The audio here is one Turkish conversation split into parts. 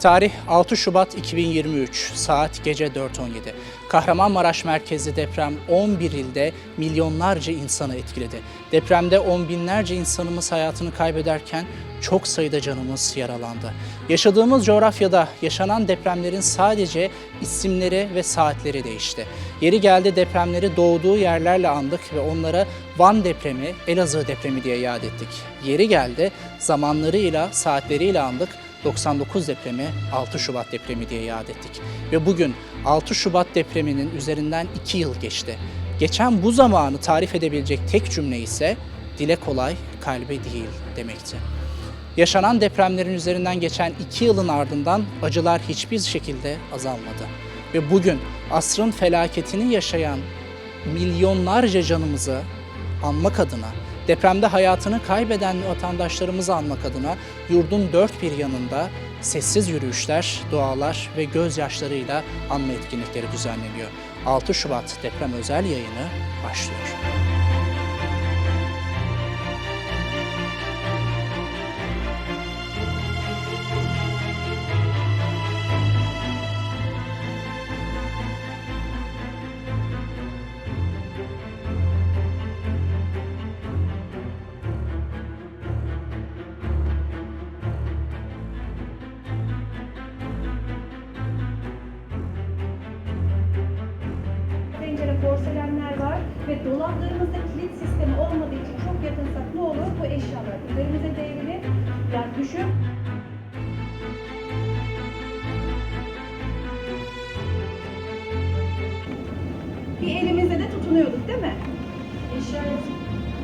Tarih 6 Şubat 2023, saat gece 4.17. Kahramanmaraş merkezli deprem 11 ilde milyonlarca insanı etkiledi. Depremde on binlerce insanımız hayatını kaybederken çok sayıda canımız yaralandı. Yaşadığımız coğrafyada yaşanan depremlerin sadece isimleri ve saatleri değişti. Yeri geldi depremleri doğduğu yerlerle andık ve onlara Van depremi, Elazığ depremi diye yad ettik. Yeri geldi zamanlarıyla, saatleriyle andık 99 depremi 6 Şubat depremi diye yad ettik. Ve bugün 6 Şubat depreminin üzerinden 2 yıl geçti. Geçen bu zamanı tarif edebilecek tek cümle ise dile kolay, kalbe değil demekti. Yaşanan depremlerin üzerinden geçen 2 yılın ardından acılar hiçbir şekilde azalmadı. Ve bugün asrın felaketini yaşayan milyonlarca canımızı anmak adına, depremde hayatını kaybeden vatandaşlarımızı anmak adına yurdun dört bir yanında sessiz yürüyüşler, dualar ve gözyaşlarıyla anma etkinlikleri düzenleniyor. 6 Şubat deprem özel yayını başlıyor. Pencere porselenler var ve dolaplarımızda kilit sistemi olmadığı için çok yakınsak ne olur? Bu eşyalar üzerimize devrilir. Yani düşün. Bir elimizle de tutunuyorduk değil mi? Eşyayı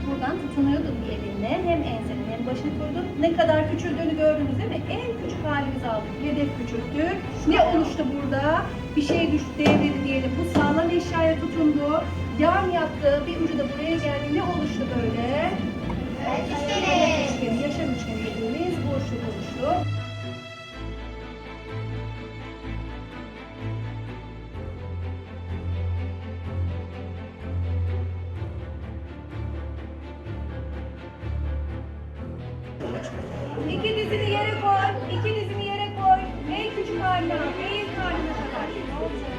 buradan tutunuyorduk bir elinle. Hem ensenin hem başını koyduk. Ne kadar küçüldüğünü gördünüz değil mi? En küçük halimizi aldık. Hedef küçülttük. Ne oluştu burada? Bir şey düştü, devrildi diyelim. Bu sağlam eşyaya tutundu. Yan yattı. Bir ucu da buraya geldi. Ne oluştu böyle? Hedef üçgeni, yaşam üçgeni dediğimiz boşluk oluştu. İki dizini yere koy. iki dizini yere koy. En küçük haline al.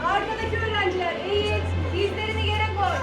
Arkadaki öğrenciler eğil. Dizlerini yere koy.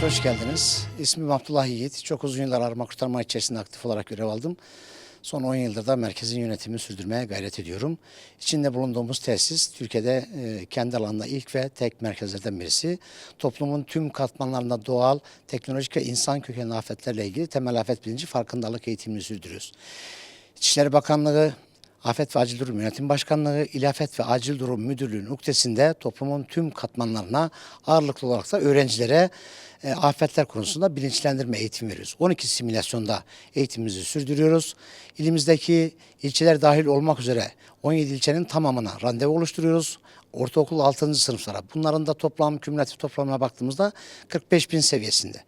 Evet hoş geldiniz. İsmim Abdullah Yiğit. Çok uzun yıllar arama kurtarma içerisinde aktif olarak görev aldım. Son 10 yıldır da merkezin yönetimini sürdürmeye gayret ediyorum. İçinde bulunduğumuz tesis Türkiye'de e, kendi alanında ilk ve tek merkezlerden birisi. Toplumun tüm katmanlarında doğal, teknolojik ve insan kökenli afetlerle ilgili temel afet bilinci farkındalık eğitimini sürdürüyoruz. İçişleri Bakanlığı Afet ve Acil Durum Yönetim Başkanlığı, İlafet ve Acil Durum Müdürlüğü'nün uktesinde toplumun tüm katmanlarına ağırlıklı olarak da öğrencilere e, afetler konusunda bilinçlendirme eğitimi veriyoruz. 12 simülasyonda eğitimimizi sürdürüyoruz. İlimizdeki ilçeler dahil olmak üzere 17 ilçenin tamamına randevu oluşturuyoruz. Ortaokul 6. sınıflara. Bunların da toplam kümülatif toplamına baktığımızda 45 bin seviyesinde.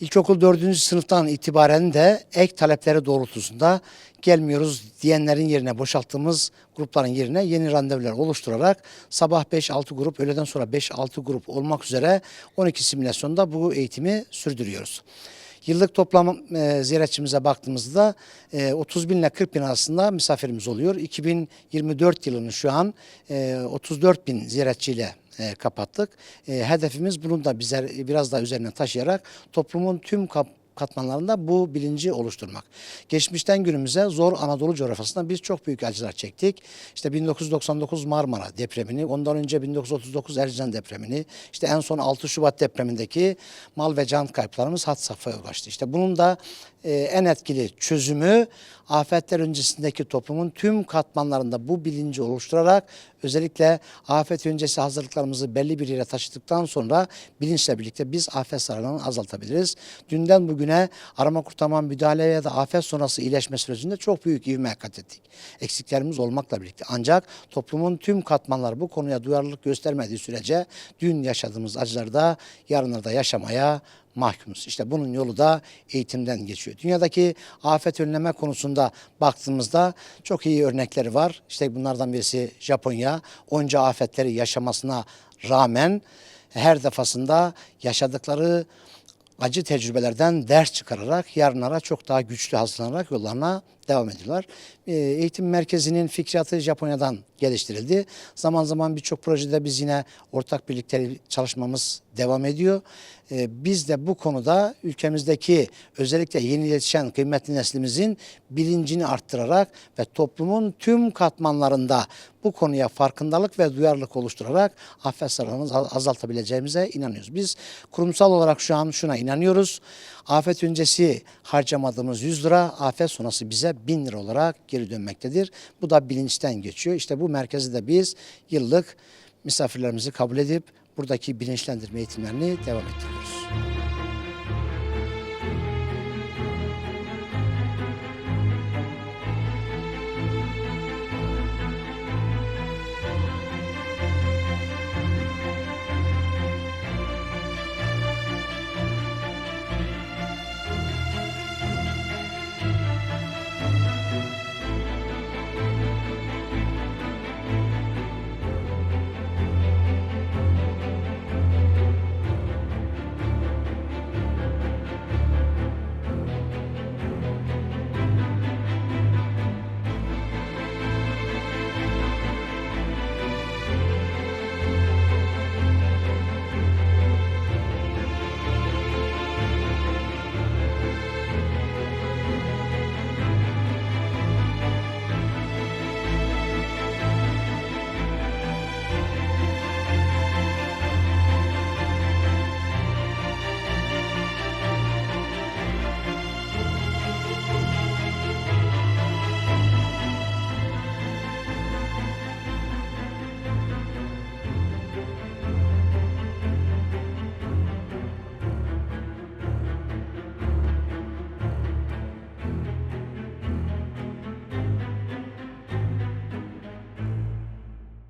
İlkokul 4. sınıftan itibaren de ek talepleri doğrultusunda gelmiyoruz diyenlerin yerine boşalttığımız grupların yerine yeni randevular oluşturarak sabah 5-6 grup, öğleden sonra 5-6 grup olmak üzere 12 simülasyonda bu eğitimi sürdürüyoruz. Yıllık toplam e, ziyaretçimize baktığımızda e, 30 bin ile 40 bin arasında misafirimiz oluyor. 2024 yılını şu an e, 34 bin ziyaretçiyle e, kapattık. E, hedefimiz bunu da bize biraz daha üzerine taşıyarak toplumun tüm kap- katmanlarında bu bilinci oluşturmak. Geçmişten günümüze zor Anadolu coğrafyasında biz çok büyük acılar çektik. İşte 1999 Marmara depremini, ondan önce 1939 Erzincan depremini, işte en son 6 Şubat depremindeki mal ve can kayıplarımız had safhaya ulaştı. İşte bunun da e, en etkili çözümü afetler öncesindeki toplumun tüm katmanlarında bu bilinci oluşturarak özellikle afet öncesi hazırlıklarımızı belli bir yere taşıdıktan sonra bilinçle birlikte biz afet zararlarını azaltabiliriz. Dünden bugüne arama kurtarma müdahale ya da afet sonrası iyileşme sürecinde çok büyük ivme kat ettik. Eksiklerimiz olmakla birlikte. Ancak toplumun tüm katmanları bu konuya duyarlılık göstermediği sürece dün yaşadığımız acılarda yarınlarda yaşamaya mahkumuz. İşte bunun yolu da eğitimden geçiyor. Dünyadaki afet önleme konusunda baktığımızda çok iyi örnekleri var. İşte bunlardan birisi Japonya. Onca afetleri yaşamasına rağmen her defasında yaşadıkları acı tecrübelerden ders çıkararak yarınlara çok daha güçlü hazırlanarak yollarına devam ediyorlar. Ee, Eğitim merkezinin fikriyatı Japonya'dan geliştirildi. Zaman zaman birçok projede biz yine ortak birlikte çalışmamız devam ediyor. Ee, Biz de bu konuda ülkemizdeki özellikle yeni yetişen kıymetli neslimizin bilincini arttırarak ve toplumun tüm katmanlarında bu konuya farkındalık ve duyarlılık oluşturarak afet az- azaltabileceğimize inanıyoruz. Biz kurumsal olarak şu an şuna inanıyoruz. Afet öncesi harcamadığımız 100 lira afet sonrası bize 1000 lira olarak geri dönmektedir. Bu da bilinçten geçiyor. İşte bu merkezi de biz yıllık misafirlerimizi kabul edip buradaki bilinçlendirme eğitimlerini devam ettiriyoruz.